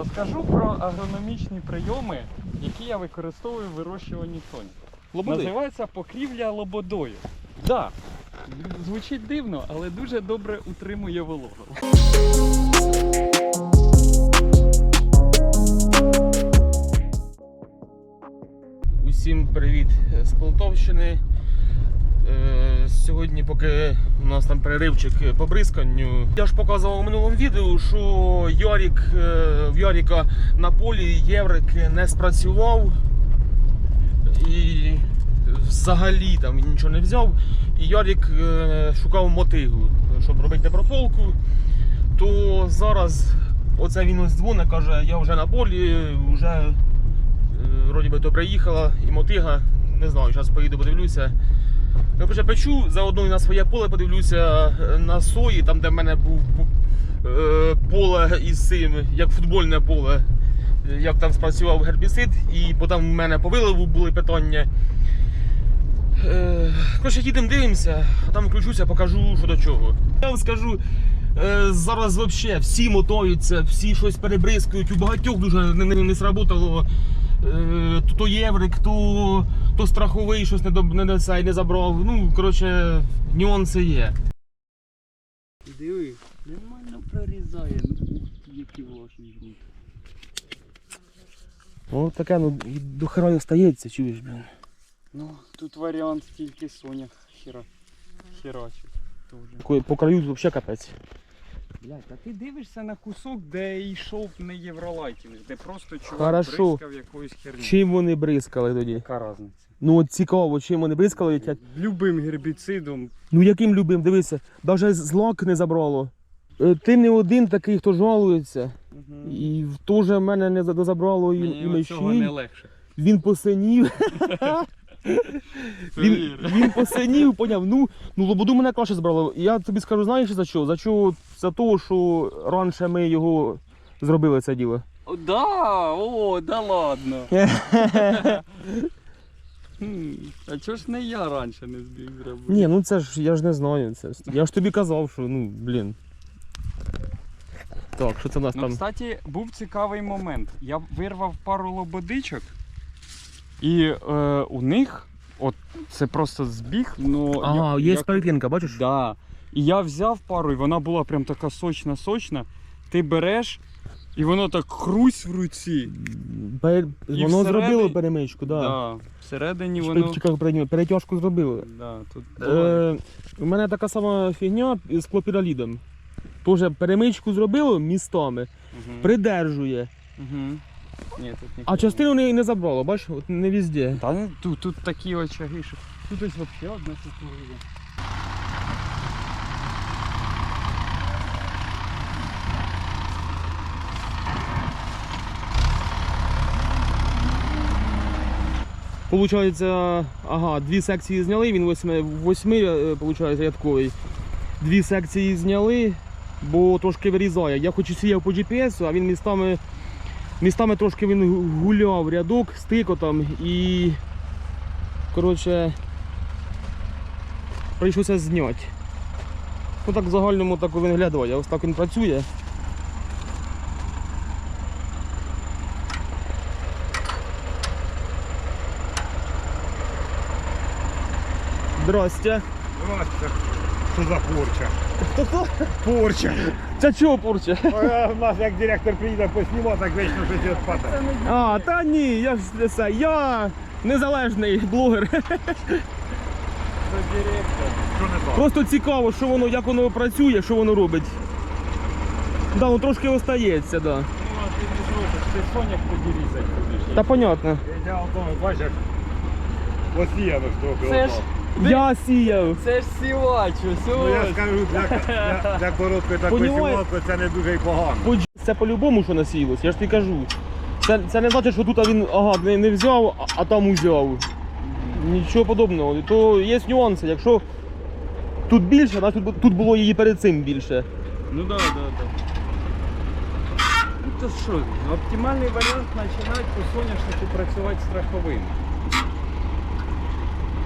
Розкажу про агрономічні прийоми, які я використовую в вирощуванні соні. Лободи. Називається покрівля лободою. Да, звучить дивно, але дуже добре утримує вологу. Усім привіт з Полтовщини. Е, Сьогодні, поки у нас там переривчик по бризканню, я ж показував у минулому відео, що Ярік, е, в Яріка на полі Єврик не спрацював і взагалі там він нічого не взяв. І Ярік е, шукав мотигу, щоб робити прополку. То зараз оце він ось дзвонить, каже, я вже на полі, вже е, вроді би то приїхала і мотига. Не знаю, зараз поїду, подивлюся. Я вже печу, заодно і на своє поле подивлюся е, на сої, там де в мене був е, поле із цим, як футбольне поле, як там спрацював гербіцид, і потім в мене по виливу були питання. Е, Коротше, їдемо дивимося, а там включуся, покажу, що до чого. Я вам скажу, зараз взагалі всі мотаються, всі щось перебризкують, у багатьох дуже не, не, не сработало. Е, то, то єврик, то, то страховий щось не, до- не, не, не забрав. Ну, коротше, нюанси є. Диви, нормально прорізає, ну які влажні грунт. Ну таке, ну до хера не стається, чуєш, блін. Ну, тут варіант тільки Соня хіра. Херачить. По краю взагалі капець. Блядь, а ти дивишся на кусок, де йшов не євролайтінг, де просто чувак Хорошо. бризкав якоюсь херню. Чим вони бризкали тоді? Яка разниця? Ну от цікаво, чим вони бризкали. тя- Любим гербіцидом. Ну яким любим, дивися, навіть злак не забрало. Е, Ти не один такий, хто жалується. Угу. І теж в мене не за- забрало і, і Мені цього не легше. Він посинів. Він, він посинів, поняв. Ну, ну лободу мене краще збрало. Я тобі скажу, знаєш за що? За що? За того, що раніше ми його зробили це діло. О, да, о, да ладно. Хм, А чого ж не я раніше не збіг зробити? Ні, ну це ж я ж не знаю. Це, ж- я ж тобі казав, що ну, блін. Так, що це в нас Ну, там? кстати, був цікавий момент. Я вирвав пару лободичок, і е, у них, от це просто збіг, ну. Ага, я- є як- перетинка, бачиш? Да. І я взяв пару, і вона була прям така сочна-сочна. Ти береш, і воно так хрусь в руці. Пер... І Воно всередині- зробило перемичку, так. Да. Да. Всередині воно. перетяжку зробили. Да, тут Е, у мене така сама фігня з клопіралідом. Тоже перемичку зробило містами, Угу. придержує. Угу. Ні, тут А ніхуя. частину не, не забрало, бачиш, от не везде. Та ну, тут, тут такі очаги, що тут ось взагалі одна кукурудза. Получається, ага, дві секції зняли, він восьми, восьми е, получається, рядковий. Дві секції зняли, бо трошки вирізає. Я хоч і сіяв по GPS, а він містами, містами трошки він гуляв рядок з тикотом і коротше прийшлося зняти. Ну так в загальному так він виглядає, ось так він працює. Здрасте. Здрасте. Що за порча? Хто-хто? Порча. Це чого порча? У нас як директор приїде поснімати, так вечно щось відпадає. А, та ні, я ж це, я незалежний блогер. Це директор. Що не так? Просто цікаво, що воно, як воно працює, що воно робить. Да, ну трошки остається, да. Ну, а ти не зробиш, ти соняк тоді різати будеш. Та понятно. Я тому, бачиш, посіяно трохи. Це ж, отак. Я сіяв. це ж сівач, Ну я ось. скажу, для, для, для короткої такої Понімаєш? сімалки це не дуже й погано. По дж- Це по-любому, що насіялось, я ж тобі кажу. Це, це не значить, що тут він ага, не, не взяв, а, а там узяв. Нічого подобного. То є нюанси. Якщо тут більше, значить тут, тут було її перед цим більше. Ну да, да, да. Ну то що, оптимальний варіант починати по соняшнику працювати страховим.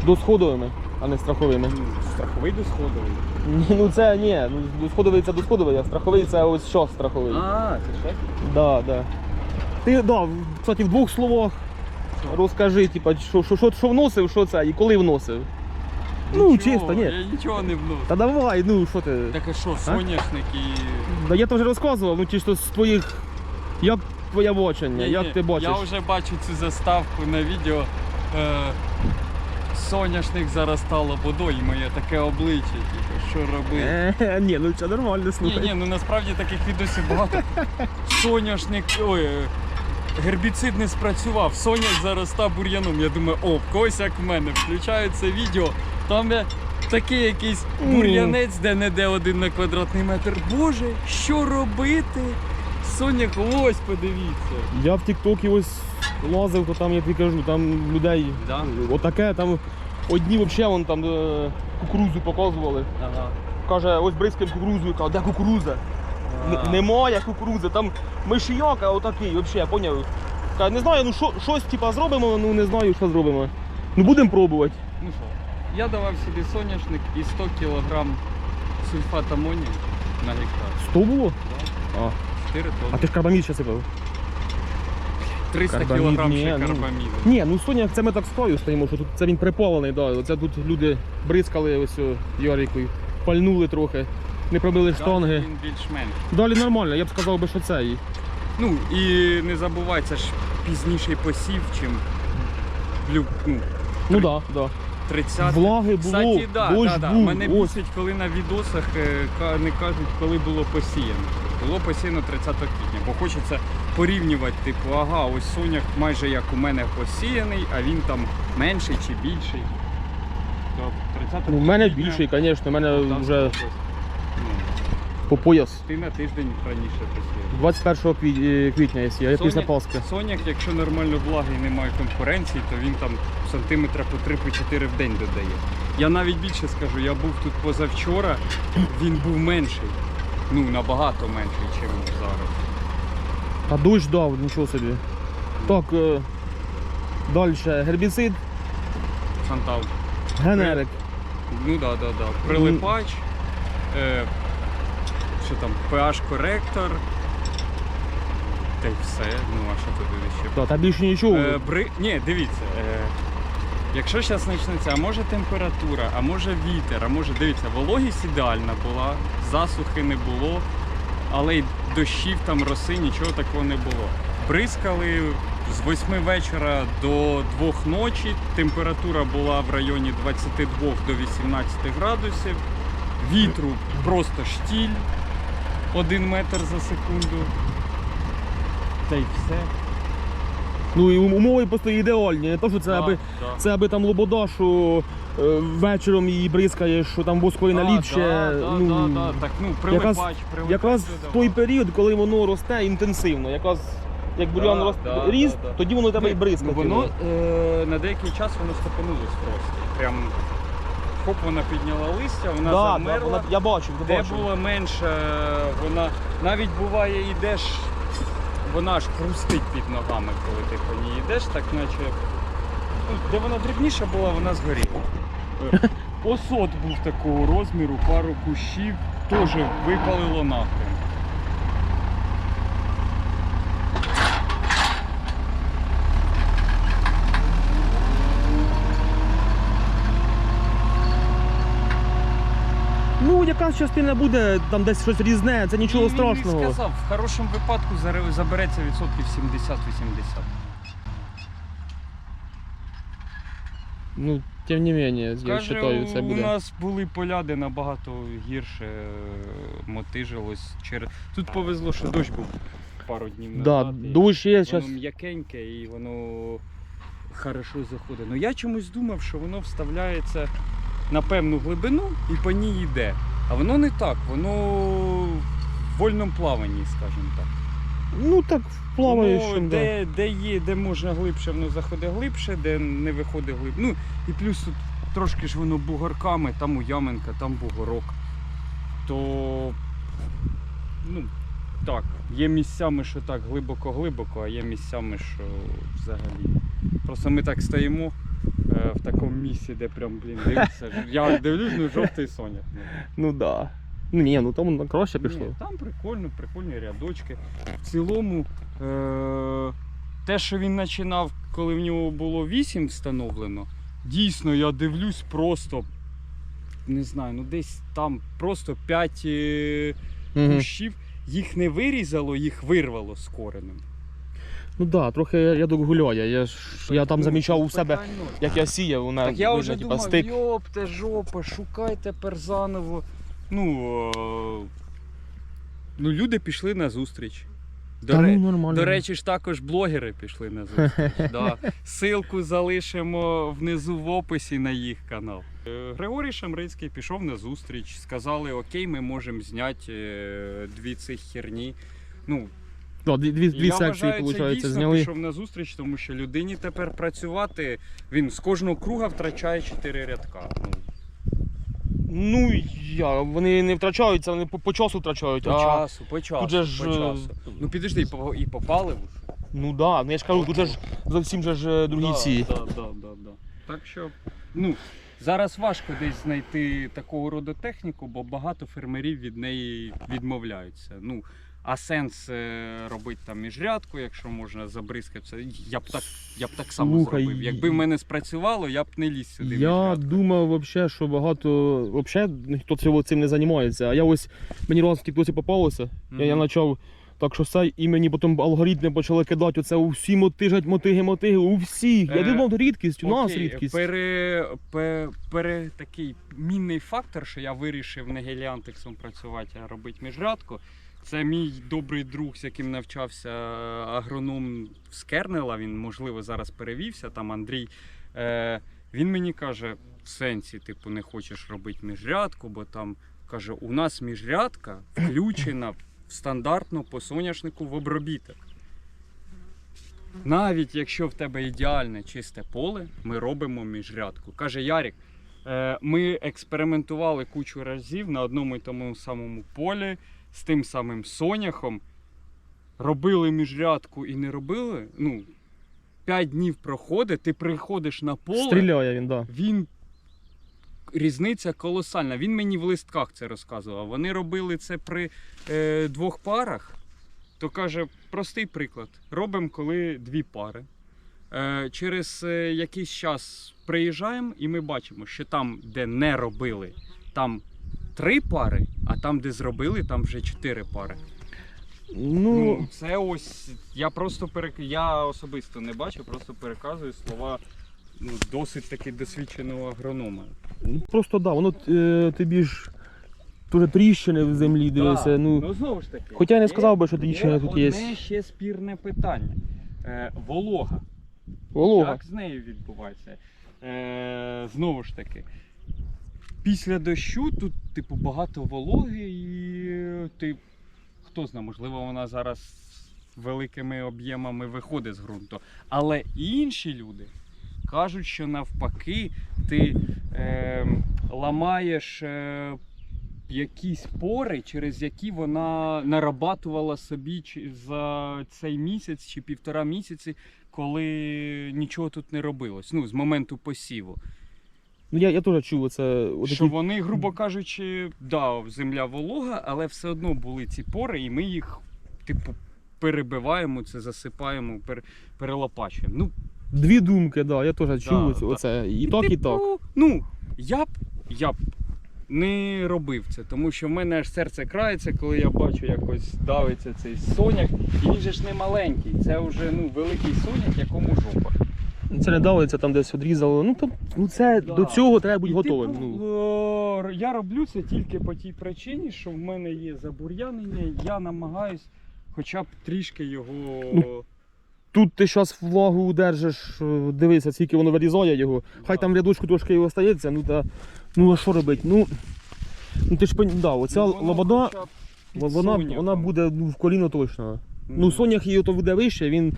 Досходовими, а не страховими. Ну, Страховий досходовий. Ні, ну це ні, ну досходовий це досходовий, а страховий це ось що страховий. А, це що? Да, да. Ти, да, кстати, в двох словах розкажи, типа, що, що, що, що вносив, що це і коли вносив. Ну, чисто, ні. Я нічого не вношу. Та давай, ну що ти. Так а що, соняшник і. Да я то вже розказував, ну чисто з твоїх. Як твоє бачення, як Ні-ні, ти бачиш? Я вже бачу цю заставку на відео. Е, соняшник заростало водою, моє таке обличчя, типу, що робити. Е, ні, ну це нормально, Ні, слухай. ні, ну насправді таких відосів багато. Соняшник, ой, е, гербіцид не спрацював, соняк заростав бур'яном. Я думаю, о, в когось як в мене. Включаю це відео, там є такий якийсь бур'янець, де не де один на квадратний метр. Боже, що робити? Соняк, ось подивіться. Я в Тіктокі ось лазив, то там я тобі кажу, там людей Да? отаке, там одні взагалі вон там е, кукурузу показували. Ага. Каже, ось бризкаємо кукурузу, каже, де кукуруза? Н- А. Немає кукурузи, там мишійок, а отакий, взагалі, я поняв. Каже, не знаю, ну що, щось типа зробимо, ну не знаю, що зробимо. Ну будемо пробувати. Ну що, я давав собі соняшник і 100 кг сульфат амонію на гектар. 100 було? А, 4 а тонни. ти ж карбамід ще сипав? 300 карбамід, кг ні, ще ну. карбаміду. Ні, ну соняк це ми так стою стоїмо, що тут це він припалений, да. Оце тут люди бризкали ось о, пальнули трохи, не пробили Далі штанги. Він більш-менш. Далі нормально, я б сказав би, що це і. Ну і не забувай, це ж пізніший посів, чим ну, Ну так, да, да. 30 Влаги було, Кстати, да, да, да. був, Мене ось. бісить, коли на відосах е, не кажуть, коли було посіяно. Було посіяно 30 квітня, бо хочеться порівнювати, типу, ага, ось соняк майже як у мене посіяний, а він там менший чи більший. То 30 Ну, мене квітня більший, звісно, в мене вже. Ну, по пояс. ти на тиждень раніше посіяв. 21 квіт- е, квітня, я Соня- після Пасхи. Соняк, якщо нормально влаги і немає конкуренції, то він там сантиметра по 3-4 в день додає. Я навіть більше скажу, я був тут позавчора, він був менший. Ну, набагато менший, ніж зараз. А дощ дав, нічого собі. Так, е, далі гербіцид, Фантал. генерик. Ну да, да, да. Прилипач, е, що там, PH-коректор. Та й все. Ну, а що туди ще? Да, та більше нічого. Е, бри... Ні, дивіться. Е... Якщо зараз почнеться, а може температура, а може вітер, а може дивіться, вологість ідеальна була, засухи не було, але й дощів там роси, нічого такого не було. Бризкали з 8 вечора до 2 ночі. Температура була в районі 22 до 18 градусів. Вітру просто штіль 1 метр за секунду. Та й все. Ну і умови просто ідеальні. Не то, що це аби да. це аби там лобода, що е, вечором її бризкаєш, що там восковий наліпше. Да, да, ну, да, да. Так, ну, прилипач, якраз- прилипач Якраз в той період, коли воно росте інтенсивно. Якраз як бур'ян Да, рос- да, ріс, да, да. тоді воно тебе і Ну, бризкає. Воно е, на деякий час воно стопанулось просто. Прям хоп, вона підняла листя, вона да, да, замерла. вона, я бачив, я Де бачив. було менше, вона навіть буває йдеш, вона ж хрустить під ногами, коли ти по ній йдеш, так наче. Ну, де вона дрібніша була, вона згоріла. Е, Осот був такого розміру, пару кущів, теж випалило нахрен. Ну, якась частина буде, там десь щось різне, це нічого страшного. і сказав, в хорошому випадку забереться відсотків 70-80. Ну, тим не менше, я Каже, вважаю, це буде. у нас були поля, де набагато гірше е, мотижилось. Через... Тут повезло, що дощ був пару днів Да, назад. і дощ є Воно зараз. м'якеньке і воно хорошо заходить. Ну я чомусь думав, що воно вставляється на певну глибину і по ній йде. А воно не так, воно в вольному плаванні, скажімо так. Ну так плаваєш. Воно, да. де, де є, де можна глибше, воно заходить глибше, де не виходить глибше. Ну і плюс тут трошки ж воно бугорками, там у Яменка, там бугорок. То ну, так, є місцями, що так глибоко-глибоко, а є місцями, що взагалі. Просто ми так стоїмо е, в такому місці, де прям, блін, дивишся. Я дивлюсь, ну жовтий соняк. Ну, Ну да. Ну ні, ну там краще пішло. Ні, там прикольно, прикольні рядочки. В цілому, е- те, що він починав, коли в нього було 8 встановлено, дійсно, я дивлюсь просто. Не знаю, ну десь там просто 5 е- Мгм. кущів. Їх не вирізало, їх вирвало з коренем. Ну так, да, трохи рядок гуляє. Я, ж, я там Ну, замічав у себе, питань ноль. як я сіяв, вона Так я вже типа, думав, стик. йопте жопа, шукай тепер заново. Ну, е- ну люди пішли на зустріч. До, Та ре- ну. До речі ж також блогери пішли на зустріч. да. Силку залишимо внизу в описі на їх канал. Е, Григорій Шамрицький пішов на зустріч, сказали, окей, ми можемо зняти е, дві цих херні. Ну, Да, дві, дві, дві я секції, вважаю, це виходить, дійсно зняли. пішов на зустріч, тому що людині тепер працювати, він з кожного круга втрачає 4 рядка. Ну, Ну, я, вони не втрачаються, вони по, по часу втрачають. по а, часу, по часу, тут же ж, по е, часу. Ну підожди, і по, і по паливу. Ну так, да, ну я ж кажу, тут же ж зовсім же ж е, другі да, ці. Да, да, да, да. Так що, ну, зараз важко десь знайти такого роду техніку, бо багато фермерів від неї відмовляються. Ну, а сенс е, робити там міжрядку, якщо можна забризкатися, я б так, я б так само Слухай, зробив. Якби в мене спрацювало, я б не ліз сюди. Я міжрядку. думав вообще, що багато вообще ніхто цим не займається. А я ось мені раз в тіктоці попалося. Я, я почав так, що все, і мені потім алгоритми почали кидати оце у всі мотижать, мотиги, мотиги, у всіх. Я Е, думав, рідкість, у нас Окей, рідкість. Пере, пе, пере, такий мінний фактор, що я вирішив не геліантексом працювати, а робити міжрядку. Це мій добрий друг, з яким навчався агроном з Кернела. Він, можливо, зараз перевівся, там Андрій. Е, він мені каже: в сенсі, типу, не хочеш робити міжрядку, бо там каже, у нас міжрядка включена в стандартну по соняшнику в обробіток. Навіть якщо в тебе ідеальне чисте поле, ми робимо міжрядку. Каже Ярік, е, ми експериментували кучу разів на одному і тому самому полі з тим самим соняхом. Робили міжрядку і не робили. Ну, 5 днів проходить, ти приходиш на поле, Стріляє він. Да. він. Різниця колосальна. Він мені в листках це розказував. Вони робили це при е, двох парах. То каже, простий приклад. Робимо, коли дві пари. Е, через е, якийсь час приїжджаємо і ми бачимо, що там, де не робили, там три пари, а там, де зробили, там вже чотири пари. Ну, Ну, це ось. Я просто перек... я особисто не бачу, просто переказую слова ну, досить таки досвідченого агронома. просто да, воно е, тобі ж дуже тріщини в землі дивися. Да, ну, знову ж таки. Хоча я не є- сказав би, що тріщини тут є. Одне ще спірне питання. Е, волога. Волога. Як з нею відбувається? Е, знову ж таки. Після дощу тут, типу, багато вологи, і ти. Хто знає, можливо, вона зараз великими об'ємами виходить з ґрунту. Але інші люди кажуть, що навпаки, ти е, ламаєш е, якісь пори, через які вона нарабатувала собі за цей місяць чи півтора місяці, коли нічого тут не робилось. Ну, з моменту посіву. Ну я, я теж чув оце. Отакі... Що вони, грубо кажучи, да, земля волога, але все одно були ці пори, і ми їх, типу, перебиваємо, це засипаємо, пер, перелопачуємо. Ну, Дві думки, да, я теж чув Да, оце, да. І так, і типу, так. Ну, я б, я б не робив це, тому що в мене аж серце крається, коли я бачу, як ось давиться цей соняк. І він же ж не маленький, це вже ну, великий соняк, якому жопа. Це не давиться, там десь відрізало. Ну, то, ну це Да. до цього треба бути готовим. Типу, Ну. я роблю це тільки по тій причині, що в мене є забур'янення, я намагаюсь хоча б трішки його. Ну, Тут ти зараз влагу удержиш, е, дивися, скільки воно вирізає його. Хай там рядочку трошки і остається, ну та. Ну а що робити? Ну, ну ти ж да, оця воно лобода, вона, вона буде ну, в коліно точно. Мгм. Ну, сонях її то буде вище, він.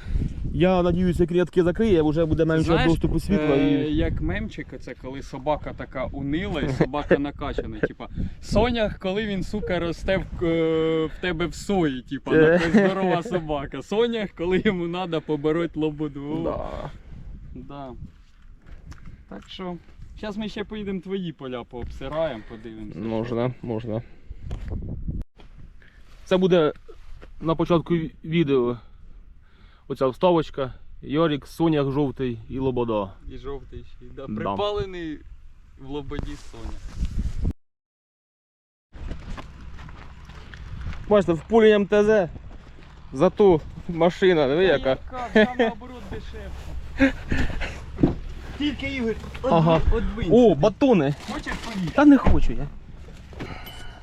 Я надіюся, рядки закриє, вже буде менше Знаєш, доступу світла. Е, І... як мемчик, це коли собака така унила і собака накачана. Типа, Сонях, коли він, сука, росте в, е, в тебе в сої, типа, така здорова собака. Сонях, коли йому треба побороть лободу. Да. Да. Так що, зараз ми ще поїдемо твої поля пообсираємо, подивимося. Можна, можна. Це буде на початку відео. Оця вставочка. Йорік, Соняк жовтий і Лобода. І жовтий ще. й, Да. Да. Припалений в лободі Соня. Бачите, в полі МТЗ. Зато машина, диви яка. Яка, там наоборот дешевше. Тільки Ігор, Ага. одвинь. О, батони! Хочеш поїхати? Та не хочу я.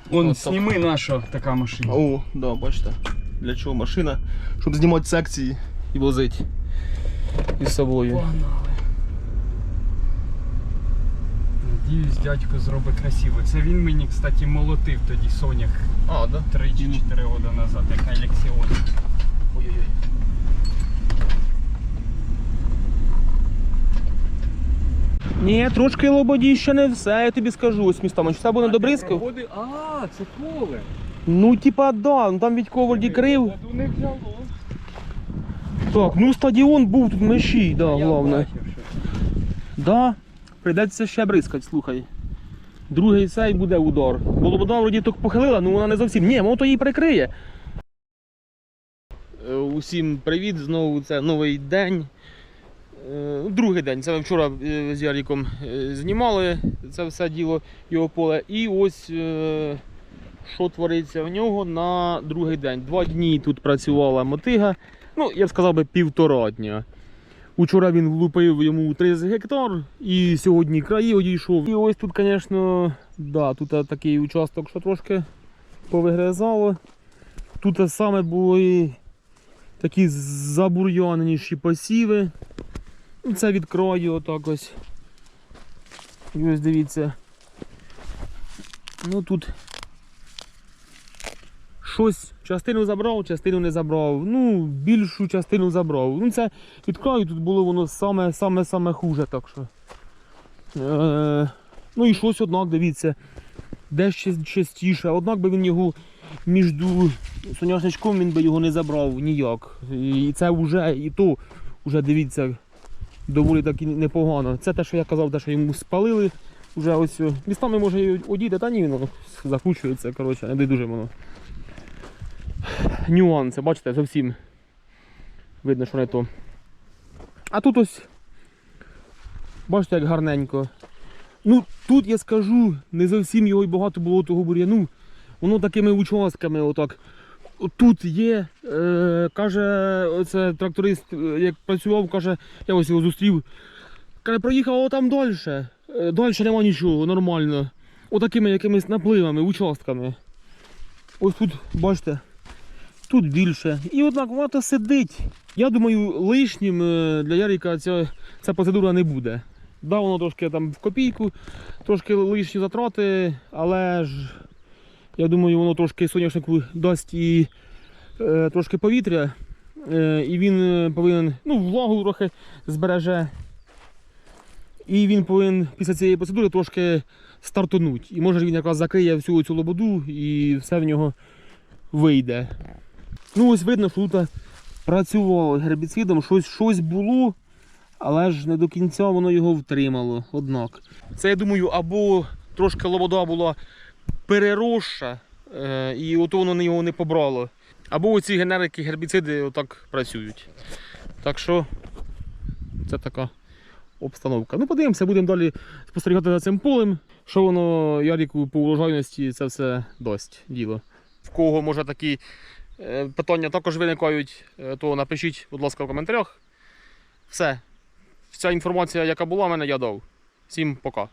Вон, сніми наша така машина. О, да, бачите. Для чого машина? Щоб знімати секції і возити із собою. Погнали. Надіюсь, дядько зробить красиво. Це він мені, кстати, молотив тоді Сонях А, да? 3 чи 4 роки назад, як на. Ой-ой-ой. Ні, трошки лободі ще не все, я тобі скажу. Ось містами. Чи це буде добризкав? А, це поле. Ну, типа, да, ну там від ковальді крив. Не взяло. Так, ну стадіон був тут меші, да, головне. Да, прийдеться ще бризкати, слухай. Другий цей буде удар. Бо лобода вроді так похилила, ну вона не зовсім. Ні, воно то її прикриє. Е, Усім привіт, знову це новий день. Е, Другий день. Це ми вчора е, з Яріком знімали це все діло його поле. І ось що твориться в нього на другий день. Два дні тут працювала мотига. Ну, я б сказав би півтора дня. Учора він влупив йому 30 гектар і сьогодні краї одійшов. І ось тут, звісно, да, тут такий участок, що трошки повигризало. Тут саме були такі забур'яненіші посіви. Ну, Це від краю отак ось. І ось дивіться. Ну тут щось частину забрав, частину не забрав. Ну, більшу частину забрав. Ну, це від краю тут було воно саме саме саме хуже, так що. Е, ну і щось, однак, дивіться, дещо частіше. Однак би він його між соняшничком він би його не забрав ніяк. І це вже і то, вже дивіться, доволі таки непогано. Це те, що я казав, те, що йому спалили. Вже ось містами може і одіти, та ні, воно закручується, коротше, не дуже воно. Нюанси, бачите, зовсім видно, що не то. А тут ось, бачите, як гарненько. Ну, тут я скажу, не зовсім його й багато було того бур'яну. Воно такими участками отак. Тут є, е, каже, оце тракторист, як працював, каже, я ось його зустрів. Каже, проїхав там далі. Е, далі нема нічого, нормально. Отакими якимись напливами, участками. Ось тут, бачите, тут більше. І однак вона сидить. Я думаю, лишнім е, для Яріка ця, ця процедура не буде. Да, воно трошки там в копійку, трошки лишні затрати, але ж я думаю, воно трошки соняшнику дасть і е, трошки повітря. Е, і він повинен, ну, влагу трохи збереже. І він повинен після цієї процедури трошки стартануть. І може він якраз закриє всю цю лободу і все в нього вийде. Ну ось видно, що тут працювало гербіцидом, щось, щось було, але ж не до кінця воно його втримало. Однак. Це я думаю, або трошки лобода була переросша, е, і от воно його не побрало. Або оці генерики гербіциди отак працюють. Так що це така обстановка. Ну, подивимося, будемо далі спостерігати за цим полем. Що воно Яріку по урожайності це все дасть діло. В кого може такі е, питання також виникають, е, то напишіть, будь ласка, в коментарях. Все. Вся інформація, яка була в мене, я дав. Всім пока.